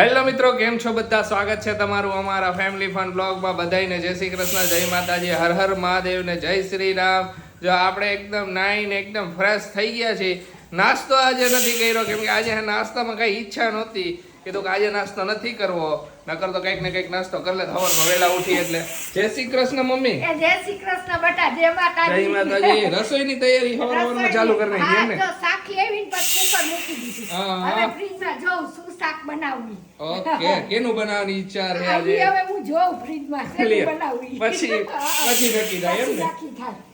Hello મિત્રો, કેમ છો બધા? સ્વાગત છે તમારું અમારા ફેમિલી ફન બ્લોગમાં બધાને જય શ્રી કૃષ્ણ, જય માતાજી, હર હર મહાદેવ ને જય શ્રી રામ. જો આપણે એકદમ નાઈને એકદમ ફ્રેશ થઈ ગયા છીએ. નાસ્તો આજે નથી કર્યો, કેમ કે આજે નાસ્તામાં કઈ ઈચ્છા નહોતી. કીધું કે આજે નાસ્તો નથી કરવો. નકર તો કંઈક ને કંઈક નાસ્તો કરી લે સવારમાં વેલા ઉઠી એટલે જય શ્રી કૃષ્ણ મમ્મી જય શ્રી કૃષ્ણ બટા જય માતાજી જય માતાજી રસોઈની તૈયારી સવાર સવારમાં ચાલુ કરી નાખી એમ ને શાક લેવીને પછી કુકર મૂકી દીધી હવે. ફ્રીજમાં જોઉં શું શાક બનાવવી ઓકે કેનું બનાવવાની ઈચ્છા રહે આજે હવે હું જોઉં ફ્રીજમાં. શેનું બનાવવી પછી- પછી નક્કી થાય એમ ને?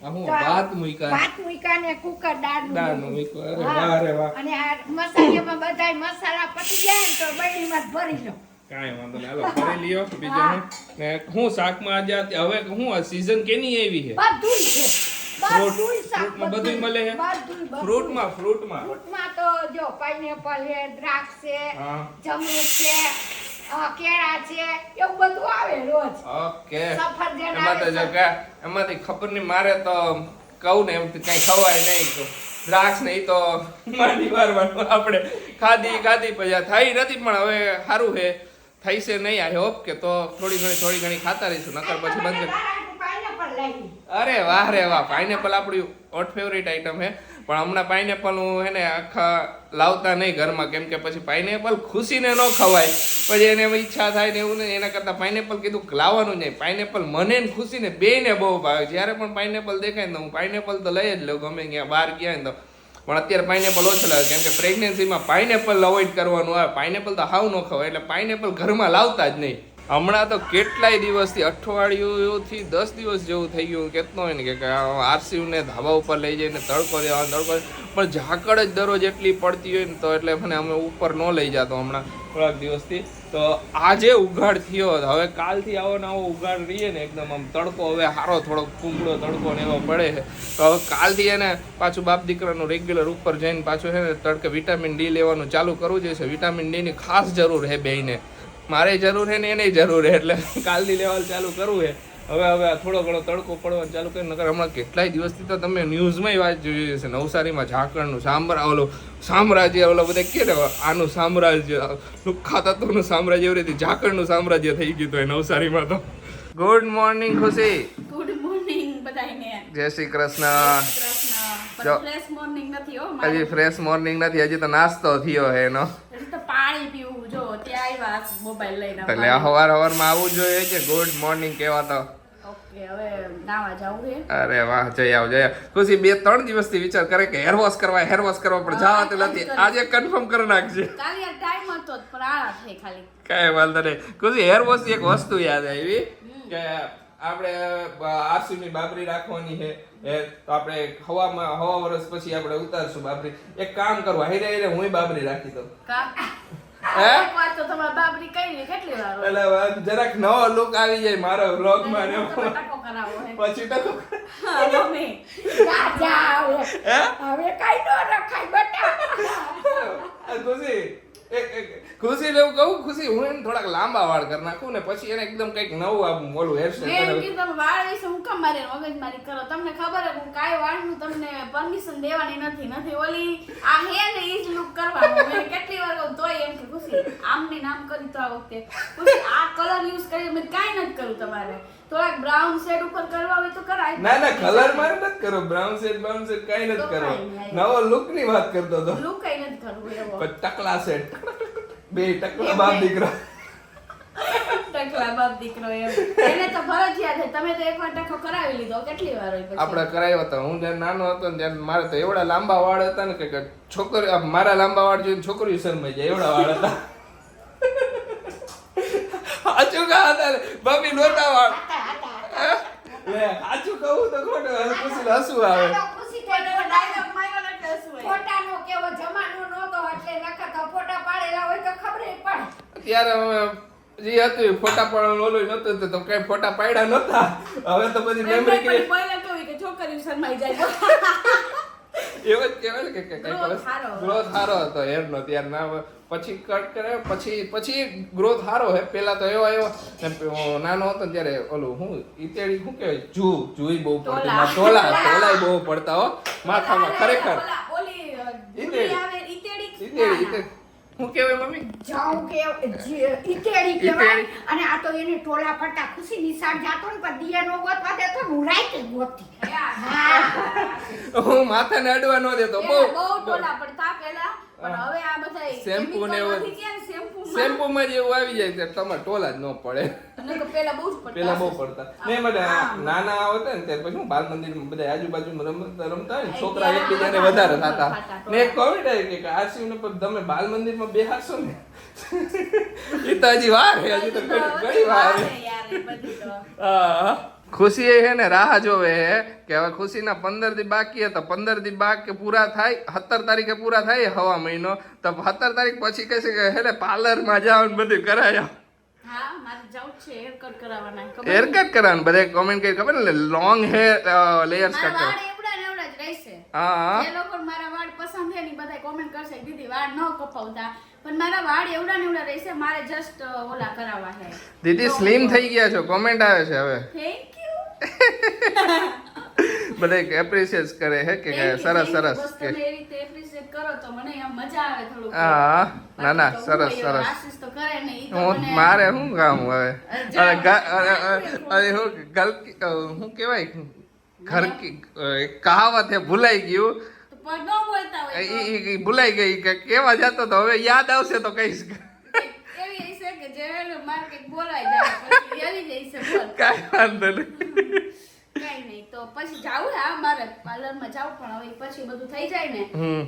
હું ભાત મૂક્યા. ભાત મૂક્યા ને કુકર દાળ દાળ. મૂક્યું. અરે વાહ, અરે વાહ. અને આ મસાલામાં બધાય મસાલા પતી જાય ને તો બળીમાં ભરી લો કાંઈ વાંધો નહીં. હાલો કરી લ્યો બીજું હું. ને હું શાકમાં આજે હવે હું સીઝન કેની આવી છે? બધુંય છે. Fruit- બધુંય શાક fruitમાં બધુંય મળે છે? બધુંય, બધુંય. ફ્રૂટમાં ફ્રૂટમાં ફ્રૂટમાં તો જો પાઇનેપલ છે દ્રાક્ષ છે હા. છે કેળા છે એવું બધું આવે રોજ. ઓકે. સફરજન એમાં તો આવે, એમાંથી ખબર નહીં મારે તો કહું ને એમ કઈ ખવાય નહીં. દ્રાક્ષ નહીં તો માંડી આપણે ખાધી ખાધી પછી થઈ નથી પણ હવે સારું છે. થઈ છે નહીં આઈ હોપ કે તો થોડી ઘણી થોડી ઘણી ખાતા રહીશું, નકર પછી બંધ અરે વાહ રે વાહ પાઇનેપલ આપણી હોટ ફેવરેટ આઈટમ છે પણ હમણાં પાઇનેપલ હું એને આખા લાવતા નહીં ઘરમાં, કેમ કે પછી પાઇનેપલ ખુશીને ન ખવાય. પછી એને ઈચ્છા થાય ને એવું નહીં, એના કરતાં પાઇનેપલ કીધું લાવવાનું નહીં. પાઇનેપલ મને ને ખુશીને બેને બહુ ભાવે. જ્યારે પણ પાઇનેપલ દેખાય ને હું પાઇનેપલ તો લઈ જ લઉં, ગમે ક્યાં બહાર ગયા ને તો. પણ અત્યારે પાઇનેપલ ઓછો લાગે કેમ કે પ્રેગ્નન્સીમાં પાઇનેપલ અવોઇડ કરવાનું આવે. પાઇનેપલ તો હાવ ન ખવાય, એટલે પાઇનેપલ ઘરમાં લાવતા જ નહીં. હમણાં તો કેટલાય દિવસથી અઠવાડિયુંથી દસ દિવસ જેવું થઈ ગયું. કેટલો હોય ને કે આરસીયુને ધાબા ઉપર લઈ જઈને તડકો દેવાનો, તડકો પણ ઝાકળ જ દરરોજ એટલી પડતી હોય ને તો એટલે મને અમે ઉપર ન લઈ જતો હમણાં થોડાક દિવસથી. તો આજે ઉઘાડ થયો હવે કાલથી આવો ને આવો ઉઘાડ રહીએ ને એકદમ આમ તડકો હવે સારો થોડોક કુંબળો તડકો ને એવો પડે છે. તો હવે કાલથી એને પાછું બાપ દીકરાનું રેગ્યુલર ઉપર જઈને પાછું છે ને તડકે વિટામિન ડી લેવાનું ચાલુ કરવું જોઈએ વિટામિન ડીની ખાસ જરૂર છે બેયને. મારે જરૂર છે ને એને જરૂર છે, એટલે કાલથી લેવાનું ચાલુ કરવું છે. હવે હવે થોડો ઘણો તડકો પડવાનું ચાલુ કરી નકર હમણાં કેટલાય દિવસથી તો તમે ન્યૂઝમાંય વાત જોઈ હશે. નવસારીમાં ઝાકળનું સામ્રા ઓલો સામ્રાજ્ય ઓલો બધા કે આનું સામ્રાજ્ય લુખ્ખા તત્વનું સામ્રાજ્ય એવી રીતે ઝાકળનું સામ્રાજ્ય થઈ ગયું હતું નવસારીમાં તો. Good morning Khushi. Good morning બધાને જય શ્રી કૃષ્ણ. કૃષ્ણ. જો. પણ ફ્રેશ મોર્નિંગ નથી હો હજી ફ્રેશ મોર્નિંગ નથી હજી તો નાસ્તો થયો હે એનો. પાણી પીવું જો ત્યાં આવ્યા મોબાઈલ લઈને એટલે હવાર હવાર હવારમાં આવવું જોઈએ કે ગુડ મોર્નિંગ કેવા તો? ઓકે હવે નાવા જાવું છે અરે વાહ જઈ આવ જઈ ખુશી બે ત્રણ દિવસથી વિચાર કરે કે હેર વોશ કરવા હેર વોશ કરવા પણ જવા તે નથી. આજે કન્ફર્મ કરી નાખજે. કાલે યાર ટાઈમ હતો પણ આળા થઈ ખાલી. કાંઈ વાંધો નહીં. ખુશી હેર વોશ એક વસ્તુ યાદ આવી કે આપણે આસુની બાબરી રાખવાની છે. એ તો આપણે હવામાં હવા વર્ષ પછી આપણે ઉતારશું બાબરી. એક કામ કરવા હેરે હેરે હું બાબરી રાખી દઉં. કા? હે? તો તમારે બાબરી કઈ કેટલી વાર એટલે જરાક નવો લુક આવી જાય મારો વ્લોગમાં ને તમે ટકો કરાવો હે. પછી ટકો હા, મમ્મી. જા જા હવે કઈ ન રખાય બેટા આ ખુશી એક એક ખુશી લેવું કહું? ખુશી હું એને થોડાક લાંબા વાળ કરી નાખું ને પછી એને એકદમ કંઈક નવું આમ ઓલું હેર સ્ટાઈલ કીધું તમે વાળ વિશે હું કામ મારી કરો? તમને ખબર હે હું કાંઈ વાળનું તમને પરમિશન દેવાની નથી નથી ઓલી આ હે ને ઈ લુક કરવાનો. મેં કેટલી વાર કહું તોય એમ કે ખુશી આમની નામ કરી તો આ વખતે. ખુશી આ કલર યુઝ કરી મેં કાંઈ નથી કરું તમારે. થોડાક બ્રાઉન શેડ ઉપર કરવા હોય તો કરાય. ના ના કલર મારે નથી કરો બ્રાઉન શેડ બ્રાઉન શેડ કઈ નથી કરો નવો લુકની વાત કરતો તો લુક કઈ નથી કરવું એવો. પણ ટકલા સેટ બે ટકલા બાપ. દીકરો. ટકલા બાપ દીકરો એમ. એને તો ફરજિયાત છે તમે તો એકવાર ટકો કરાવી લીધો કેટલી વાર હોય આપણે કરાયો હતો હું જ્યારે નાનો હતો ને ત્યારે મારે તો એવડા લાંબા વાળ હતા ને કે છોકરી મારા લાંબા વાળ જોઈને છોકરીઓ શરમાઈ જાય એવડા વાળ હતા. સાચું કહા હતા ભાભી નહોતા વાળ. સાચું કહું તો ખોટું હસું આવે ચાલો, ખુશી પણ થઈ એનો dialogue માર્યો ને એટલે શું હોય? ફોટાનો કેવો જમાનો નહોતો એટલે નકર તો ફોટા પાડેલા હોય તો ખબર પડે. ત્યારે અમે જે હતું ફોટા પાડવાનું ઓલું નતું તો કઈ ફોટા પાડ્યા નતા. હવે તો બધી મેમરી કે પહેલા તો કે છોકરી શરમાઈ જાય. એવું જ કહેવાય ને કે કે કઈ ગ્રોથ સારો હતો એમનો ત્યાર ના પછી કટ કરે પછી પછી ગ્રોથ સારો હે. પેલા તો એવો હું નાનો હતો ને ત્યારે ઓલું હું ઈતેડી શું કહેવાય? જુ જુઈ બહુ પડતી. ટોલા. ટોલાય બહુ પડતા હો. માથામાં ખરેખર. ઈતેડી. ઈતેડી? હું કેવાય મમ્મી? જાઉં કે ઈટેડી કહેવાય. અને આ તો એને ટોળા ફરતા ખુશી નિશાળ જાતો ને પણ દિયા નો ગોતવા દેતો તો હું રાઈતે ગોતતી હું. માથે અડવા ન દેતો બહુ. બહુ ટોલા પડતા પેલા શેમ્પૂ ને એવું. શેમ્પુ જેવું આવી જાય કે તમારે ટોલા જ ન પડે. પેલા બહુ પડતા ને બધા નાના આવતા ને ત્યારે પછી હું બાલ મંદિરમાં બધા આજુબાજુ રમતા રમતા હોય ને છોકરા એકબીજાને વધારે થતા ને કોમેન્ટ આવી કે આ શિવને પણ તમે બાલ મંદિરમાં બેહાડશો ને? એ તો હજી વાર હજી તો ઘણી વાર હા. ખુશી એ છે ને રાહ જોવે હે કે હવે ખુશીના પંદર દી બાકી હતા તો પંદર દી બાકી પૂરા થાય સત્તર તારીખે પૂરા થાય હવા મહિનો. તો સત્તર તારીખ પછી કહેશે કે હે ને પાર્લરમાં જાઓ ને બધું કરાય. હેરકટ કરાવવાના બધા કોમેન્ટ કરી ખબર ને? લોંગ હેર લેયર્સ કટ કરશે દીદી સ્લીમ પણ મારા વાળ એવડા ને એવડા રહેશે મારે જસ્ટ ઓલા કરાવવા છે દીદી સ્લિમ થઈ ગયા છો. કોમેન્ટ આવે છે હવે. થેન્ક બધા એપ્રિશિએટ કરે હે કે સરસ સરસ કે. હા ના ના સરસ સરસ. હું મારે શું કામ હવે? અરે હું ગલ શું કહેવાય? ઘર કહાવત હે ભૂલાઈ ગયું. ભૂલાઈ ગઈ કે કેવા જતો તો હવે યાદ આવશે તો કહીશ. એવી હશે કે જે મારે કંઈક બોલાઈ જાય પછી એવી જ હશે બોલ. કાંઈ વાંધો નહીં. કઈ નહીં તો પછી જાવું હે હા મારે પાર્લરમાં જાવું પણ હવે પછી બધું થઈ જાય ને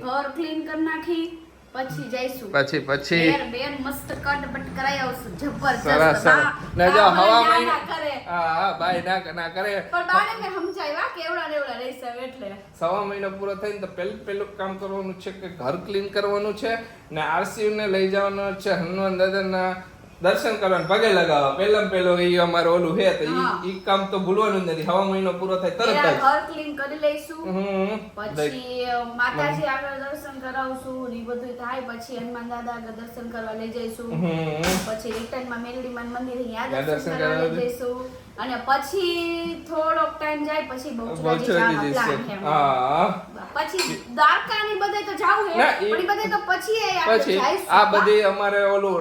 ઘર ક્લીન કરી નાખી પછી જઈશું. પછી પછી. બેર બેર મસ્ત કટ બટ કરાઈ આવશું જબરજસ્ત સરસ સરસ. ને જો બા ના કરે. હા હા બાય ના ના કરે. પણ બાને મેં સમજાવ્યા કે એવડા રહેશે એટલે. સવા મહિનો પૂરો થઈને તો પહેલું પહેલું કામ કરવાનું છે કે ઘર ક્લીન કરવાનું છે ને આરસીયુ ને લઈ જવાનો છે હનુમાન દાદાના દર્શન કરવા પગે લગાવવા. પહેલા પહેલો એ અમારે ઓલું હે તો ઈ કામ તો ભૂલવાનું જ નથી. હવા મહિનો પૂરો થાય તરત જ. ઘર ક્લીન કરી લઈશું. પછી માતાજી આગળ દર્શન કરાવશું ને બધું થાય. પછી હનુમાન દાદા આગળ દર્શન કરવા લઈ જઈશું. પછી રિટર્નમાં મંદિર માન મંદિર દર્શન દર્શન કરવા લઈ જઈશું. અને પછી થોડોક ટાઈમ જાય પછી બહુચરાજી છે હા. પછી દ્વારકા ની બધે તો જાવું હે પણ બધે તો પછી એ આપણે આ બધે અમારે ઓલું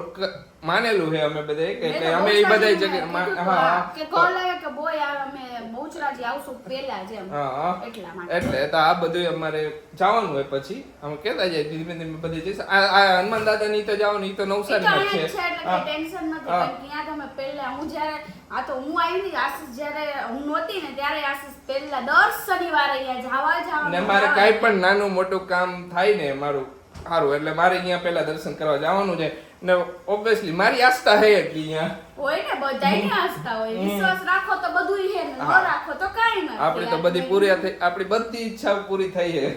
માનેલું છે અમે બધે કે કે અમે એ બધા જગ્યા હા કે કોલ આવે કે બોય આવે અમે બહુચરાજી આવશું પહેલા જ એમ. હા એટલા માટે. એટલે તો આ બધું અમારે જવાનું હોય પછી. અમે કેતા જાય ધીમે ધીમે બધે જઈશ. આ હનુમાન દાદા ની તો જવાનું ઈ તો નવસારી છે. એટલે. ટેન્શન નથી. પણ ત્યાં તમે પહેલા હું જ્યારે આ તો હું આવી આશીષ જ્યારે હું નહોતી ને ત્યારે આશીષ પહેલા દર શનિવારે અહીંયા જવા જવાનું. ને મારે કાંઈ પણ નાનું મોટું કામ થાય ને મારું સારું. એટલે મારે અહીંયા પહેલા દર્શન કરવા જવાનું છે. ને ઓબ્વિયસલી મારી આસ્થા હે એટલી અહીંયા. હોય ને બધાયને આસ્થા હોય. વિશ્વાસ રાખો તો બધું હે ને ન રાખો તો કાઈ ના આપણી તો બધી પૂરી થઈ આપણી બધી ઈચ્છા પૂરી થઈ હે.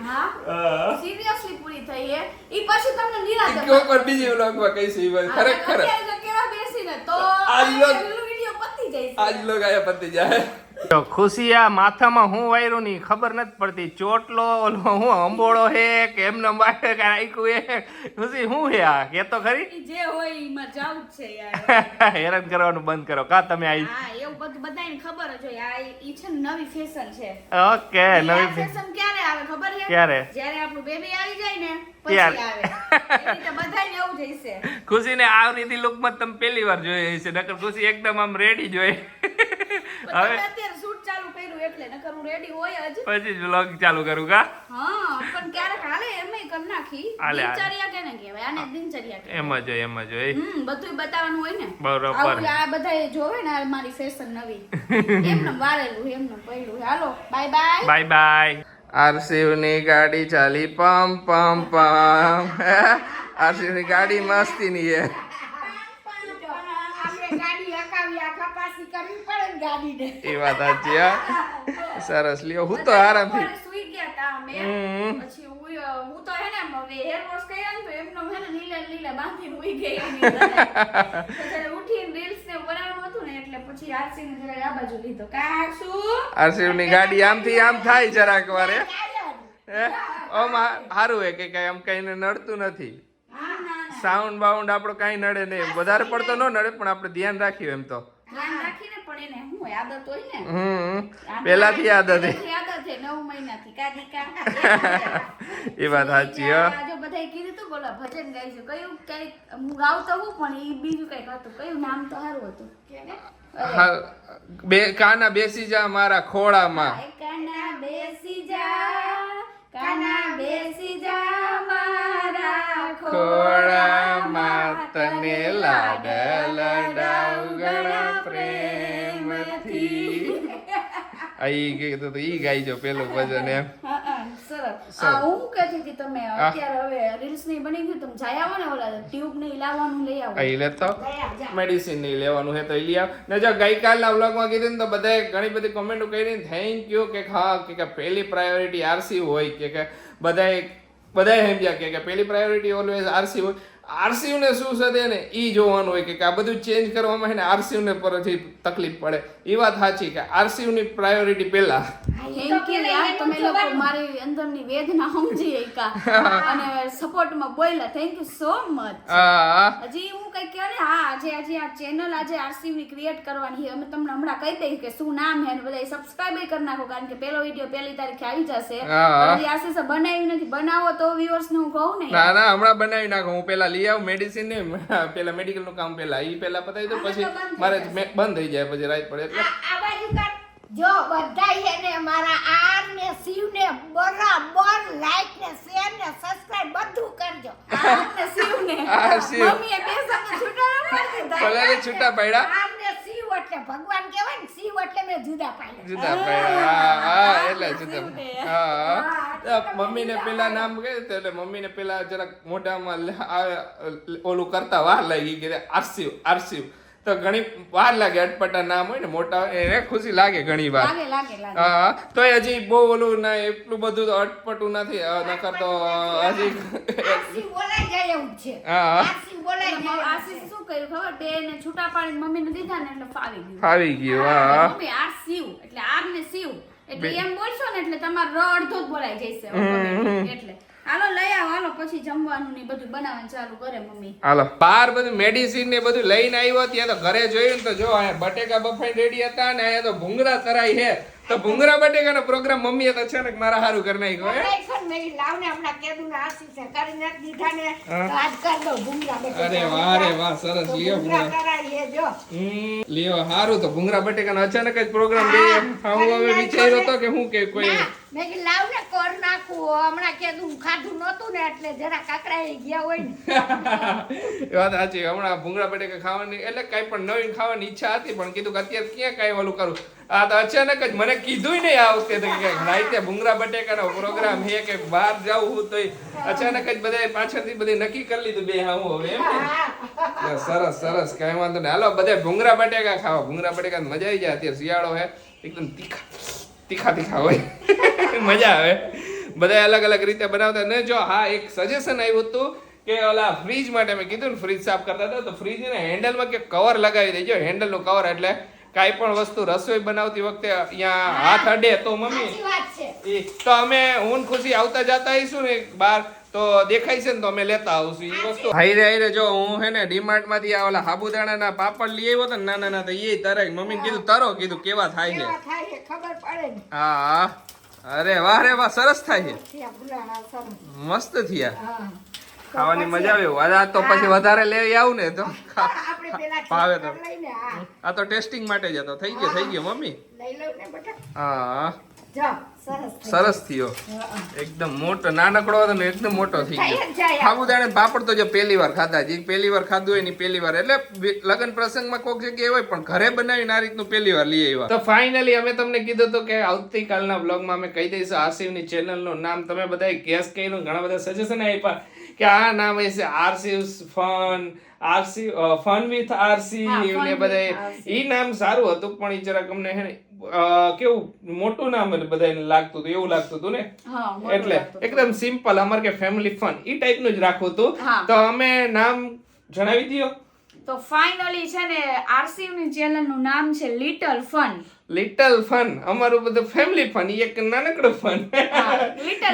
હા. સિરિયસલી પૂરી થઈ હે? ઈ પછી તમને નિરાશ ઈ ઉપર બીજી વ્લોગમાં કહીશું સી વાત. ખરેખર કેવા બેસીને તો આજ લોગ વિડિયો પતી જાય આજ લોગ આયા પતી જાય. ખુશી આ માથામાં હું વાયરું ની ખબર નથી પડતી. ચોટલો હું અંબોળો હે કે એમને વાયર કે રાખ્યું હે? ખુશી હું હે આ? કે તો ખરી? જે હોય એમાં જાવું છે યાર. હેરાન કરવાનું બંધ કરો. કા તમે આવી હા એવું બધું બધાને ખબર જ હોય. આ ઈ છે નવી ફેશન છે. ઓકે નવી ફેશન ક્યારે આવે ખબર છે? ક્યારે? જ્યારે આપણું બેબી આવી જાય ને પછી આવે. બધાને એવું જઈશે ખુશીને આ રીતે લુકમાં તમે પહેલી વાર જોઈ હશે. નકર ખુશી એકદમ આમ રેડી જોઈ હવે અત્યારે શૂટ ચાલુ કર્યું એટલે નકર હું રેડી હોય જ. પછી જ વ્લોગ ચાલુ કરું કા? હા પણ ક્યારેક હાલે એમય કર નાખી. દિનચર્યા કેને કહેવાય? આને દિનચર્યા કહેવાય. એમ જ હોય એમ જ હોય. હમ બધું બતાવવાનું હોય ને. બરોબર. આ બધા જોવે ને આ મારી ફેશન નવી. એમને વારેલું એમને પડ્યું હાલો બાય બાય બાય બાય આરસીવની ગાડી ચાલી પમ પમ પમ. આરસીવની ગાડી મસ્તીની છે આપણે ગાડી હકાવી આ કપાસી કરવી પડે ને ગાડીને એ વાત સાચી હા? સરસ. લ્યો હું તો આરામથી સુઈ ગયા તા અમે. પછી હું હું તો હે ને હવે હેર વોશ કર્યા ને તો એમનો હે ને લીલે લીલે બાંધીને ઉઈ ગઈ એની ઉઠીને reels ને બનાવવાનું હતું ને એટલે પછી આરસીને જરા આ બાજુ લીધો. કાશુ આરસી? ની ગાડી આમથી આમ થાય જરાક વારે હે? આમ સારું હે કે કઈ આમ કઈ નડતું નથી. ના ના ના. સાઉન્ડ બાઉન્ડ આપણો કાંઈ નડે નહીં. વધારે પડતો ન નડે પણ આપણે ધ્યાન રાખ્યું એમ તો. ધ્યાન રાખીને પણ એને શું આદત હોય ને? હમ. પેલાથી આદત આદત છે. નવ મહિનાથી. કા. એ વાત સાચી હો. જો બધાય કીધું તો બોલા ભજન ગાઈશું. કયું કઈ હું ગાવતો હું પણ એ બીજું કંઈક હતું. કયું નામ તો સારું હતું? કે બે કાના બેસી જા મારા ખોળામાં. કાના બેસી જા કાના બેસી જા મારા ખોળામાં. તને લાડ લડાવ ગણા પ્રેમથી આ ઈ કીધું તો ઈ ગાઈજો પેલું ભજન એમ. સરસ. આ હું કહેતી હતી તમે અત્યારે હવે રીલ્સની બની ગયું તમે જાય આવો ને ઓલા ટ્યુબ ને લાવવાનું લઈ આવો. અહીં લેતો. મેડિસિનની લેવાનું હે તો લઈ આવ. ને જો ગઈકાલના વ્લોગમાં કીધું ને તો બધાએ ઘણી બધી કમેન્ટો કરી થેન્ક યુ કે હા કે કે પહેલી પ્રાયોરિટી આરસી હોય કે કે બધાએ બધાએ સમજ્યા કે કે પહેલી પ્રાયોરિટી ઓલવેઝ આરસી હોય. આરસીયુ ને શું છે તેને? ઈ જોવાનું હોય કે આ બધું ચેન્જ કરવામાં ને આરસીયુ ને પરથી તકલીફ પડે. એ વાત સાચી કે આરસીયુ ની પ્રાયોરિટી પહેલા યાર તમે લોકો મારી અંદરની વેદના સમજી શક્યા અને સપોર્ટમાં બોલ્યા થેન્ક યુ સો મચ હજી હું કઈ કહે ને હા આજે આજે આ ચેનલ આજે આરસીવી ક્રિએટ કરવાની અમે તમને હમણાં કહી દઈશ કે શું નામ હે અને બધા સબસ્ક્રાઇબ કરી નાખો કારણ કે પેલો વીડિયો પહેલી તારીખે આવી જશે. આશીષે નથી. બનાવો તો ને હું કહું ને ના ના હમણાં બનાવી નાખો. હું પેલા લઈ આવું મેડિસિન ને પેલા મેડિકલનું કામ પેલા ઈ પેલા પતાવી દો પછી મારે બંધ થઈ જાય પછી રાત પડે એટલે આ બાજુ કર. જો છે ને મારા આર ને શિવ ને બરાબર લાઈક ને શેર ને સબસ્ક્રાઇબ બધું કરજો આર ને શિવ ને આ શિવ. મમ્મીએ બે સાથે છૂટા પડી દીધા. ભલે છૂટા પડ્યા આર ને શિવ એટલે ભગવાન કહેવાય ને શિવ એટલે મેં જુદા પાડ્યા જુદા પાડ્યા હા હા એટલે જુદા. હા હા મમ્મીને પેલા નામ કહે તો એટલે મમ્મીને પેલા જરાક મોઢામાં ઓલું કરતા વાર લાગી કે આરસીવ આરસીવ તો ઘણી વાર લાગે અટપટા નામ હોય ને મોટા એને ખુશી લાગે ઘણી વાર. લાગે લાગે લાગે. હા તો હજી બહુ ઓલું ના એટલું બધું તો અટપટું નથી. નકર તો હજી હા. આર શિવ બોલાઈ એટલે જાય એવું આશીષ શું કર્યું ખબર? બે ને છૂટા પાડીને મમ્મીને દીધા ને એટલે ફાવી ગયું. ફાવી ગયું હા. મમ્મી આર શિવ એટલે આર ને શિવ એટલે એમ બોલશો ને એટલે તમારો ર અડધો જ બોલાઈ જશે એટલે. હાલો લઈ આવો હાલો પછી જમવાનું ને બધું બનાવવાનું ચાલુ કરે મમ્મી. હાલો. બાર બધું મેડિસિન ને બધું લઈને આવ્યો ત્યાં તો ઘરે જોયું ને તો જો અહીંયા બટેકા બફાઈ રેડી હતા ને અહીંયા તો ભૂંગળા તરાઈ હે તો ભૂંગળા બટેકાનો પ્રોગ્રામ મમ્મીએ તો છે ને મારા હારું કરી નાખ્યો હે? હમણાં દીધા ને તો આજ કર બટેકા. અરે વાહ રે વાહ સરસ. લ્યો ભૂંગરા જો લ્યો હારું. તો ભૂંગળા બટેકાનો અચાનક જ પ્રોગ્રામ લઈએ હું હવે વિચાર્યો હતો કે હું કે કોઈ મેં ને કર નાખું. હમણાં કીધું ખાધું નહોતું ને એટલે જરા ગયા હોય ને. વાત સાચી. હમણાં ભૂંગળા બટેકા ખાવાની એટલે કઈ પણ નવીન ખાવાની ઈચ્છા હતી પણ કીધું કે અત્યારે ક્યાં કઈ ઓલું કરું? આ તો અચાનક જ મને કીધું નહીં આ વખતે કે નાઈતે ભૂંગરા બટેકાનો પ્રોગ્રામ હે કે બહાર જાવું તો અચાનક જ બધા પાછળથી બધી નક્કી કરી લીધું બે હા હું હવે એમ. સરસ સરસ, કઈ વાંધો નહીં. હાલો બધા ભૂંગરા બટેકા ખાવા. ભૂંગરા બટેકા મજા આવી જાય. અત્યારે શિયાળો હે. એકદમ તીખા તીખા તીખા હોય. મજા આવે. બધા અલગ અલગ રીતે બનાવતા. ને જો, હા, એક સજેશન આવ્યું હતું કે ઓલા ફ્રીજ માટે મેં કીધું ને ફ્રીજ સાફ કરતા હતા. તો ફ્રીજ ને હેન્ડલમાં કે કવર લગાવી દેજો. હેન્ડલનું કવર એટલે કાંઈ પણ વસ્તુ રસોઈ બનાવતી વખતે અહીંયા હાથ અડે તો મમ્મી. સાચી વાત છે. ઈ તો અમે હું ખુશી આવતા જતા આવીશું ને બહાર તો દેખાય છે ને તો અમે લેતા આવશું એ વસ્તુ. હાઈરે હાઈરે જો હું હે ને ડીમાર્ટમાંથી આ ઓલા સાબુદાણાના પાપડ લઈ આવ્યો તો ને નાના નાના તો એ તરાય મમ્મી કીધું તરો કીધું કેવા થાય છે? કેવા થાય છે ખબર પડે ને. હા હા. અરે વાહ રે વાહ સરસ થાય છે. મસ્ત થયા. હા. ખાવાની મજા આવે આ તો પછી વધારે લેવી આવું ને તો. ભાવે તો. આ. તો ટેસ્ટિંગ માટે જ હતો થઈ ગયો થઈ ગયો મમ્મી. લઈ લઉં ને બેટા. હા. સરસ થયો. એકદમ મોટો. નાનકડો હતો ને એકદમ મોટો થઈ ગયો. સાબુદાણા પાપડ તો જો પહેલી વાર ખાધા જે. પહેલી વાર ખાધું હોય ને પહેલી વાર. એટલે લગ્ન પ્રસંગમાં કોઈક જગ્યાએ હોય પણ ઘરે બનાવીને આ રીતનું પહેલી વાર લઈ આવ્યા. તો ફાઇનલી અમે તમને કીધું હતું કે આવતીકાલના બ્લોગમાં અમે કહી દઈશું આસિફની ચેનલનું નામ. તમે બધા ગેસ કહીનું ઘણા બધા સજેશન આપ્યા. કે આ નામ હશે RC fun RC fun with RC ને બધા એ નામ સારું હતું પણ એ જરાક અમને હે કેવું મોટું નામ બધાને લાગતું હતું એવું લાગતું હતું ને? એટલે એકદમ સિમ્પલ અમારે કે ફેમિલી ફન ઈ ટાઈપનું જ રાખવું હતું. તો અમે નામ જણાવી દો તો ફાઇનલી છે ને આરસી ની ચેનલનું નામ છે લિટલ ફન લિટલ ફન અમારું બધું ફેમિલી ફન એક નાનકડું ફન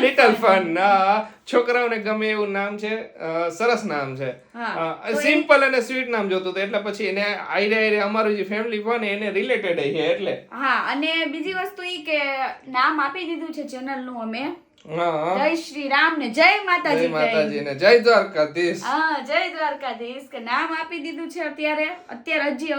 લિટલ ફન છોકરાઓને ગમે એવું નામ છે સરસ નામ છે. સિમ્પલ અને સ્વીટ નામ જોતું હતું. એટલે પછી એને આઈરે આઈડિયા અમારું જે ફેમિલી ફન એને રિલેટેડ છે એટલે. હા અને બીજી વસ્તુ એ કે નામ આપી દીધું છે ચેનલનું અમે. જય શ્રી રામ ને જય જય માતાજી માતાજી ને જય દ્વારકાધીશ. હા જય દ્વારકાધીશ કે નામ આપી દીધું છે અત્યારે અત્યારે હજી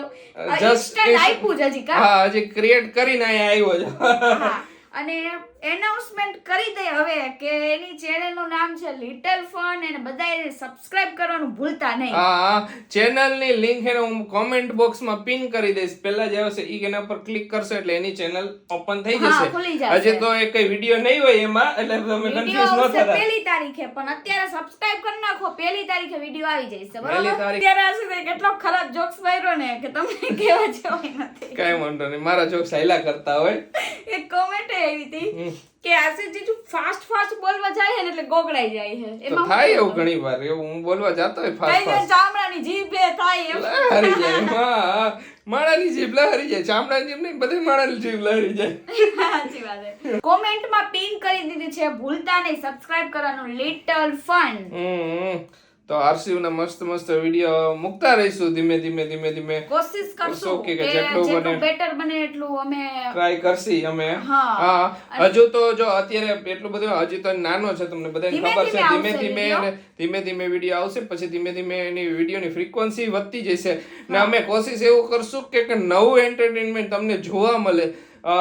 જસ્ટ આપ્યું જ હજી હા હજી ક્રિએટ કરીને અહીંયા આવ્યો છે અને એનાઉન્સમેન્ટ કરી દે હવે કે એની ચેનલનું નામ છે લિટલ ફન અને એને સબસ્ક્રાઇબ કરવાનું ભૂલતા નહીં. હા ચેનલની લિંક એને હું કોમેન્ટ બોક્સમાં પિન કરી દઈશ. પહેલા જે આવશે ઈ એના પર ક્લિક કરશો એટલે એની ચેનલ ઓપન થઈ જશે. હજી તો એ કઈ વીડિયો નહીં હોય એમાં એટલે તમે કન્ફ્યુઝ ન થતા. પહેલી તારીખે પણ અત્યારે સબસ્ક્રાઇબ કરી નાખો પહેલી તારીખે વીડિયો આવી જશે બરાબર? અત્યારે હશે કેટલો ખરાબ જોક્સ માર્યો ને કે તમને કેવા જેવાય નથી. કઈ વાંધો નહીં. મારા જોક્સ સાયલા કરતા હોય. એક કોમેન્ટ આવી હતી. કે આશિષજી ફાસ્ટ ફાસ્ટ બોલવા જાય ને એટલે ગોગડાઈ જાય છે. એમાં થાય એવું ઘણી વાર એવું હું બોલવા જતો હોય ફાસ્ટ ફાસ્ટ ચામડાની જીભ થાય એમ. હરી જાય હા માણાની જીભ લહરી જાય ચામડાની જીભ નહીં બધી માણાની જીભ લહરી જાય. સાચી વાત છે. કોમેન્ટમાં પિન કરી દીધી છે ભૂલતા નહીં સબસ્ક્રાઇબ કરવાનું લિટલ ફન. હમ. તો આરસીયુ ના મસ્ત મસ્ત વીડિયો મૂકતા રહીશું ધીમે ધીમે ધીમે ધીમે. કોશિશ કરશું કે જેટલું બને. બેટર બને એટલું અમે ટ્રાય કરશી અમે. હા. હજુ તો જો અત્યારે એટલું બધું હજી તો નાનો છે તમને બધાને ખબર છે. ધીમે ધીમે ધીમે ધીમે ધીમે વીડિયો આવશે પછી ધીમે ધીમે એની વિડીયોની ફ્રીક્વન્સી વધતી જશે. ને અમે કોશિશ એવું કરશું કે નવું એન્ટરટેનમેન્ટ તમને જોવા મળે. અ,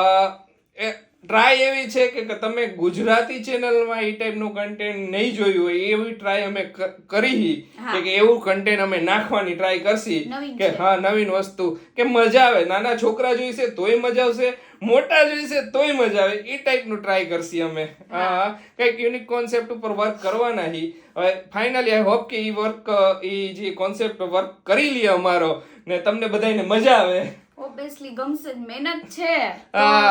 એ ટ્રાય એવી છે કે તમે ગુજરાતી ચેનલમાં એ ટાઈપનું કન્ટેન્ટ નહીં જોયું હોય એવી ટ્રાય અમે કરી કે કે એવું કન્ટેન્ટ અમે નાખવાની ટ્રાય કરશી કે હા નવીન વસ્તુ. કે મજા આવે. નાના છોકરા જોઈશે તોય મજા આવશે મોટા જોઈશે તોય મજા આવે. એ ટાઈપનું ટ્રાય કરશી અમે. હા. કંઈક યુનિક કોન્સેપ્ટ ઉપર વર્ક કરવાના હી. હવે ફાઇનલી આઈ હોપ કે એ વર્ક એ જે કોન્સેપ્ટ વર્ક કરી લે અમારો. ને તમને બધાને મજા આવે. ઓબ્વિયસલી ગમશે જ. મહેનત છે.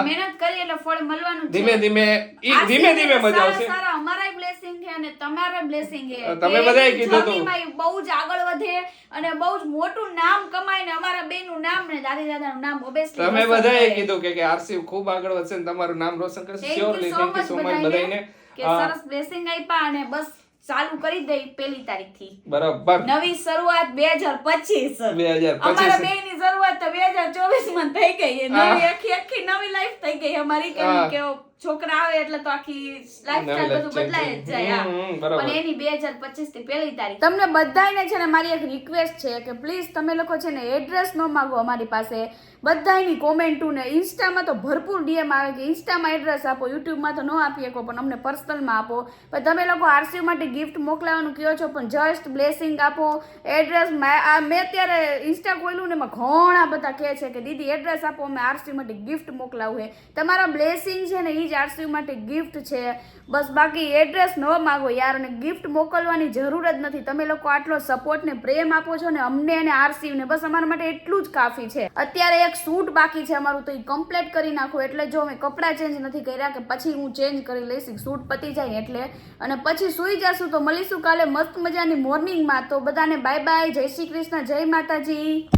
મહેનત કરી એટલે ફળ મળવાનું ધીમે ધીમે. ઈ ધીમે ધીમે મજા આવશે. સારા અમારા બ્લેસિંગ છે અને તમારા બ્લેસિંગ છે. તમે બધાય કીધું તો. બહુ જ આગળ વધે અને બહુ જ મોટું નામ કમાય ને અમારા બેનું નામ ને દાદી દાદાનું નામ ઓબ્વિયસલી તમે બધાય કીધું કે કે આરસી ખૂબ આગળ વધશે ને તમારું નામ રોશન કરશે. Surely thank you so much બધાયને કે સરસ બ્લેસિંગ આપ્યા અને બસ ચાલુ કરી દઈ પહેલી તારીખથી. બરાબર. નવી શરૂઆત બે હજાર પચીસ. 2025. અમારા બે ની શરૂઆત તો બે હજાર ચોવીસમાં થઈ ગઈ નવી આખી આખી નવી લાઈફ થઈ ગઈ અમારી કેમ કે છોકરા આવે એટલે તો આખી લાઈફ નવી બધું બદલાય જ જાય. પણ એની બે હજાર પચીસથી પહેલી તારીખ. તમને બધાને છે ને મારી એક રિક્વેસ્ટ છે કે પ્લીઝ તમે લોકો છે ને એડ્રેસ નો માંગો અમારી પાસે. બધાની કોમેન્ટો ને ઇન્સ્ટામાં તો ભરપૂર ડીએમ આવે કે ઇન્સ્ટામાં એડ્રેસ આપો, યુટ્યુબમાં તો ન આપી શકો, પણ અમને પર્સનલમાં આપો. પણ તમે લોકો આરસી માટે ગિફ્ટ મોકલાવાનું કહો છો, પણ જસ્ટ બ્લેસિંગ આપો. એડ્રેસ મેં અત્યારે ઇન્સ્ટા ખોલ્યું ને એમાં ઘણા બધા કહે છે કે દીદી એડ્રેસ આપો, અમે આરસી માટે ગિફ્ટ મોકલાવું છે તમારા બ્લેસિંગ છે ને એ જ આરસી માટે ગિફ્ટ છે. બસ બાકી એડ્રેસ ન માગો યાર, અને ગિફ્ટ મોકલવાની જરૂર જ નથી. તમે લોકો આટલો સપોર્ટ ને પ્રેમ આપો છો ને અમને અને આરસી ને, બસ અમારા માટે એટલું જ કાફી છે. અત્યારે એક સૂટ બાકી છે અમારું, તો એ કમ્પ્લીટ કરી નાખો. એટલે જો અમે કપડાં ચેન્જ નથી કર્યા કે પછી હું ચેન્જ કરી લઈશ સૂટ પતી જાય એટલે. અને પછી સૂઈ જશું તો મળીશું કાલે મસ્ત મજાની મોર્નિંગમાં તો બધાને બાય બાય જય શ્રી કૃષ્ણ, જય માતાજી.